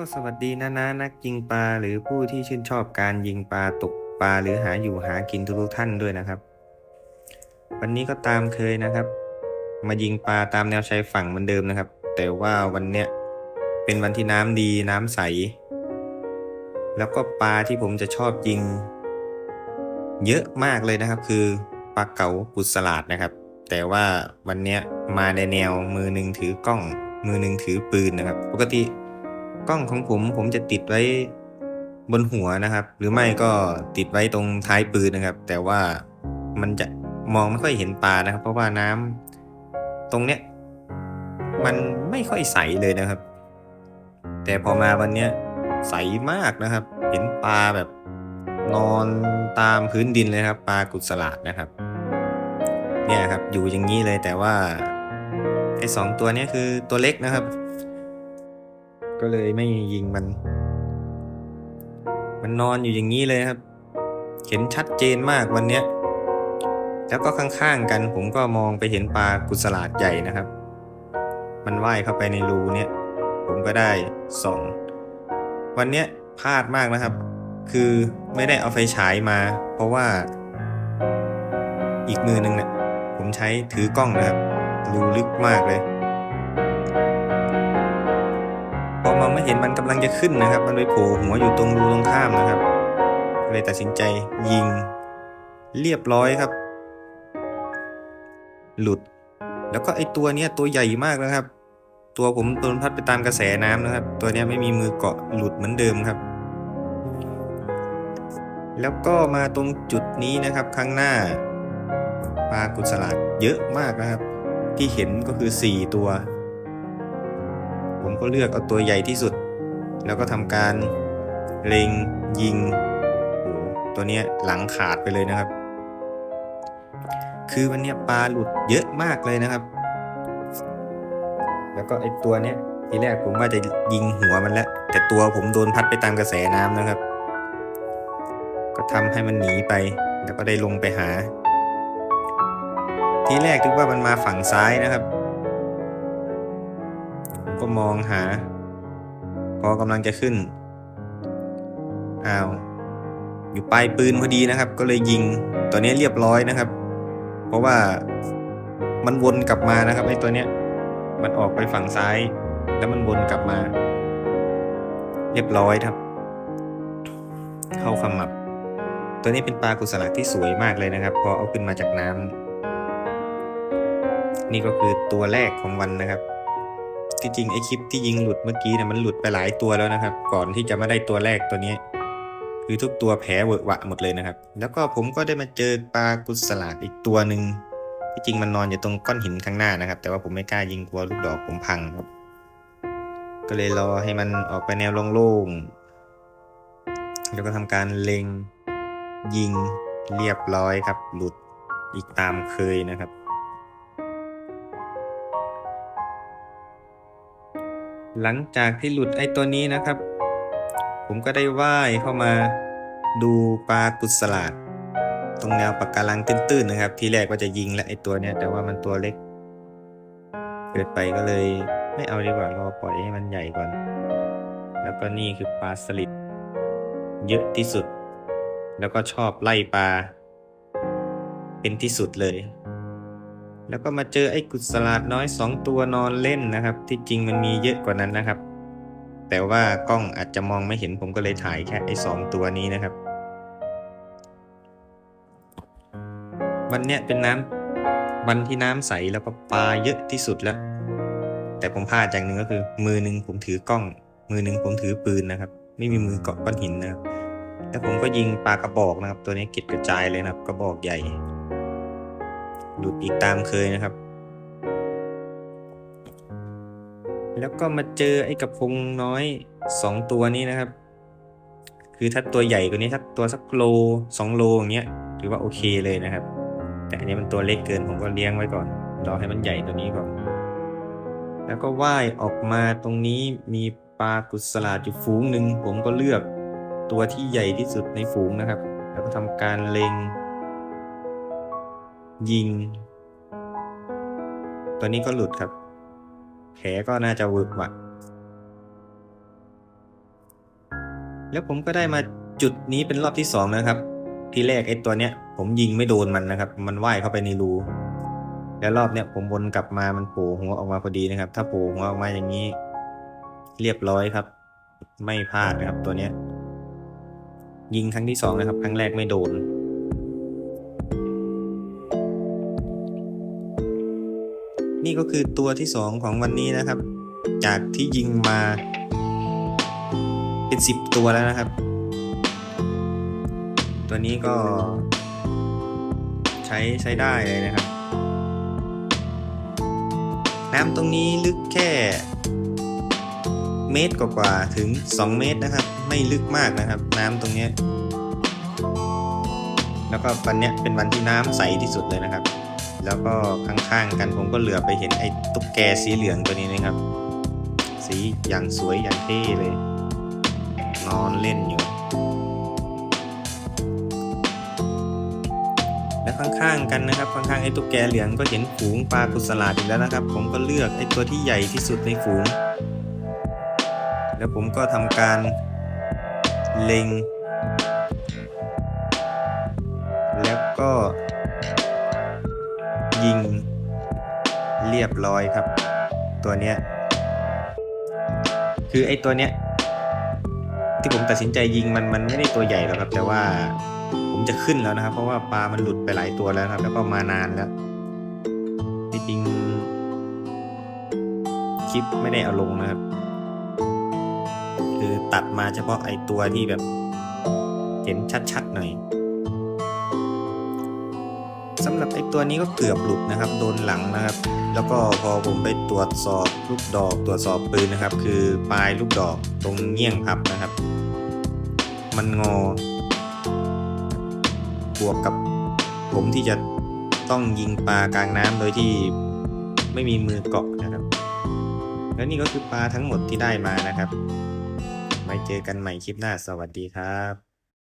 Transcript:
ก็สวัสดีนะนะนักยิงปลาหรือผู้ที่ชื่นชอบการยิงปลาตกปลาหรือหาอยู่หากินทุกท่านด้วยนะครับ วันนี้ก็ตามเคยนะครับ มายิงปลาตามแนวชายฝั่งเหมือนเดิมนะครับ แต่ว่าวันเนี้ยเป็นวันที่น้ำดีน้ำใส แล้วก็ปลาที่ผมจะชอบยิง เยอะมากเลยนะครับ คือปลาเก๋ากุสลาดนะครับ แต่ว่าวันเนี้ยมาในแนวมือหนึ่งถือกล้อง มือหนึ่งถือปืนนะครับ ปกติ กล้องของผมผมจะติดไว้บนหัวนะครับ หรือไม่ก็ติดไว้ตรงท้ายปืนนะครับ แต่ว่ามันจะมองไม่ค่อยเห็นปลานะครับ เพราะว่าน้ำตรงเนี้ยมันไม่ค่อยใสเลยนะครับ แต่พอมาวันเนี้ยใสมากนะครับ เห็นปลาแบบนอนตามพื้นดินเลยครับ ปลากุศลาดนะครับ เนี่ยครับอยู่อย่างนี้เลยแต่ว่าไอ้สองตัวนี้คือตัวเล็กนะครับ ก็เลยไม่ยิงมัน มันนอนอยู่อย่างนี้เลยครับ เห็นชัดเจนมากวันเนี้ย แล้วก็ข้างๆกันผมก็มองไปเห็นปลากุศลาดใหญ่นะครับ มันว่ายเข้าไปในรูเนี่ยผมก็ได้ส่องวันเนี้ยพลาดมากนะครับ คือไม่ได้เอาไฟฉายมา เพราะว่า อีกมือหนึ่งเนี่ยผมใช้ถือกล้องนะครับ รูลึกมากเลย อมองไม่เห็นมันกำลังจะขึ้นนะครับ มันไปโผล่หัวอยู่ตรงรูตรงข้ามนะครับเลยตัดสินใจยิง เรียบร้อยครับ หลุด แล้วก็ไอตัวเนี้ยตัวใหญ่มากนะครับ ตัวผมโดนพัดไปตามกระแสน้ำนะครับ ตัวเนี้ยไม่มีมือเกาะหลุดเหมือนเดิมครับ แล้วก็มาตรงจุดนี้นะครับข้างหน้าปลากุศลาดเยอะมากนะครับ ที่เห็นก็คือ 4 ตัว ผมก็เลือกเอาตัวใหญ่ที่สุด แล้วก็ทำการเล็งยิงโอ้ตัวเนี้ยหลังขาดไปเลยนะครับ คือวันเนี้ยปลาหลุดเยอะมากเลยนะครับ แล้วก็ไอตัวเนี้ยทีแรกผมว่าจะยิงหัวมันแล้ว แต่ตัวผมโดนพัดไปตามกระแสน้ำนะครับ ก็ทำให้มันหนีไป แล้วก็ได้ลงไปหา ทีแรกคิดว่ามันมาฝั่งซ้ายนะครับ มก็มองหา พอกำลังจะขึ้นอ้าวอยู่ปลายปืนพอดีนะครับ ก็เลยยิงตัวนี้เรียบร้อยนะครับ เพราะว่ามันวนกลับมานะครับไอ้ตัวเนี้ย มันออกไปฝั่งซ้าย แล้วมันวนกลับมา เรียบร้อยครับ เข้าขมับ ตัวนี้เป็นปลากุศลที่สวยมากเลยนะครับ พอเอาขึ้นมาจากน้ำนี่ก็คือตัวแรกของวันนะครับ ที่จริงไอคลิปที่ยิงหลุดเมื่อกี้เนี่ยมันหลุดไปหลายตัวแล้วนะครับ ก่อนที่จะมาได้ตัวแรกตัวนี้ คือทุกตัวแผลเวอะหวะหมดเลยนะครับ แล้วก็ผมก็ได้มาเจอปลากุศลาอีกตัวหนึ่งที่จริงมันนอนอยู่ตรงก้อนหินข้างหน้านะครับ แต่ว่าผมไม่กล้ายิงกลัวลูกดอกผมพังครับ ก็เลยรอให้มันออกไปแนวโล่งๆแล้วก็ทำการเล็งยิงเรียบร้อยครับ หลุดอีกตามเคยนะครับ หลังจากที่หลุดไอ้ตัวนี้นะครับ ผมก็ได้ว่ายเข้ามาดูปลากุศลาด ตรงแนวปะการังตื้นๆนะครับ ทีแรกว่าจะยิงและไอ้ตัวเนี้ยแต่ว่ามันตัวเล็ก เกิดไปก็เลยไม่เอาดีกว่ารอปล่อยให้มันใหญ่ก่อน แล้วก็นี่คือปลาสลิดเยอะที่สุด แล้วก็ชอบไล่ปลา เป็นที่สุดเลย แล้วก็มาเจอไอ้กุศลาดน้อยสองตัวนอนเล่นนะครับ ที่จริงมันมีเยอะกว่านั้นนะครับ แต่ว่ากล้องอาจจะมองไม่เห็นผมก็เลยถ่ายแค่ไอ้สองตัวนี้นะครับ วันเนี้ยเป็นน้ำวันที่น้ำใสแล้วก็ปลาเยอะที่สุดแล้ว แต่ผมพลาดอย่างหนึ่งก็คือ มือหนึ่งผมถือกล้อง มือหนึ่งผมถือปืนนะครับ ไม่มีมือเกาะก้อนหินนะครับแล้วผมก็ยิงปลากระบอกนะครับ ตัวนี้ก็ดกระจายเลยนะครับ กระบอกใหญ่ หลุดอีกตามเคยนะครับ แล้วก็มาเจอไอ้กระพงน้อยสองตัวนี้นะครับ คือถ้าตัวใหญ่กว่านี้ถ้าตัวสักโลสองโลอย่างเงี้ยถือว่าโอเคเลยนะครับ แต่อันนี้มันตัวเล็กเกินผมก็เลี้ยงไว้ก่อนรอให้มันใหญ่ตัวนี้ก่อน แล้วก็ว่ายออกมาตรงนี้มีปลากุศลาดอยู่ฝูงหนึ่งผมก็เลือกตัวที่ใหญ่ที่สุดในฝูงนะครับ แล้วก็ทำการเล็ง ยิง ตัวนี้ก็หลุดครับ แผลก็น่าจะเวิร์กหวะแล้วผมก็ได้มาจุดนี้เป็นรอบที่สองนะครับ ทีแรกไอ้ตัวเนี้ย ผมยิงไม่โดนมันนะครับ มันว่ายเข้าไปในรู แล้วรอบเนี้ยผมวนกลับมามันโผล่หัวออกมาพอดีนะครับ ถ้าโผล่หัวออกมาอย่างนี้ เรียบร้อยครับ ไม่พลาดนะครับตัวเนี้ย ยิงครั้งที่สองนะครับ ครั้งแรกไม่โดน นี่ก็คือตัวที่สองของวันนี้นะครับ จากที่ยิงมา เป็นสิบตัวแล้วนะครับ ตัวนี้ก็ ใช้ใช้ได้เลยนะครับ น้ำตรงนี้ลึกแค่ เมตรกว่าๆถึง 2 เมตรนะครับ ไม่ลึกมากนะครับ น้ำตรงนี้แล้วก็วันนี้เป็นวันที่น้ำใสที่สุดเลยนะครับ แล้วก็ข้างๆกันผมก็เหลือไปเห็นไอ้ตุ๊กแกสีเหลืองตัวนี้นะครับ สีอย่างสวยอย่างเท่เลย นอนเล่นอยู่ และข้างๆกันนะครับข้างๆไอ้ตุ๊กแกเหลืองก็เห็นฝูงปลากุศลาดอีกแล้วนะครับ ผมก็เลือกไอ้ตัวที่ใหญ่ที่สุดในฝูง แล้วผมก็ทำการเล็ง แล้วก็ ยิงเรียบร้อยครับ ตัวเนี้ยคือไอ้ตัวเนี้ยที่ผมตัดสินใจยิงมันมันไม่ได้ตัวใหญ่หรอกครับ แต่ว่าผมจะขึ้นแล้วนะครับ เพราะว่าปลามันหลุดไปหลายตัวแล้วครับ แล้วก็มานานแล้วที่จริงคลิปไม่ได้เอาลงนะครับ คือตัดมาเฉพาะไอ้ตัวที่แบบเห็นชัดๆหน่อย สำหรับไอ้ตัวนี้ก็เกือบหลุดนะครับ โดนหลังนะครับ แล้วก็พอผมไปตรวจสอบลูกดอก ตรวจสอบปืนนะครับ คือปลายลูกดอกตรงเงี้ยงพับนะครับ มันงอบวกกับผมที่จะต้องยิงปลากลางน้ำโดยที่ไม่มีมือเกาะนะครับ และนี่ก็คือปลาทั้งหมดที่ได้มานะครับไว้เจอกันใหม่คลิปหน้าสวัสดีครับ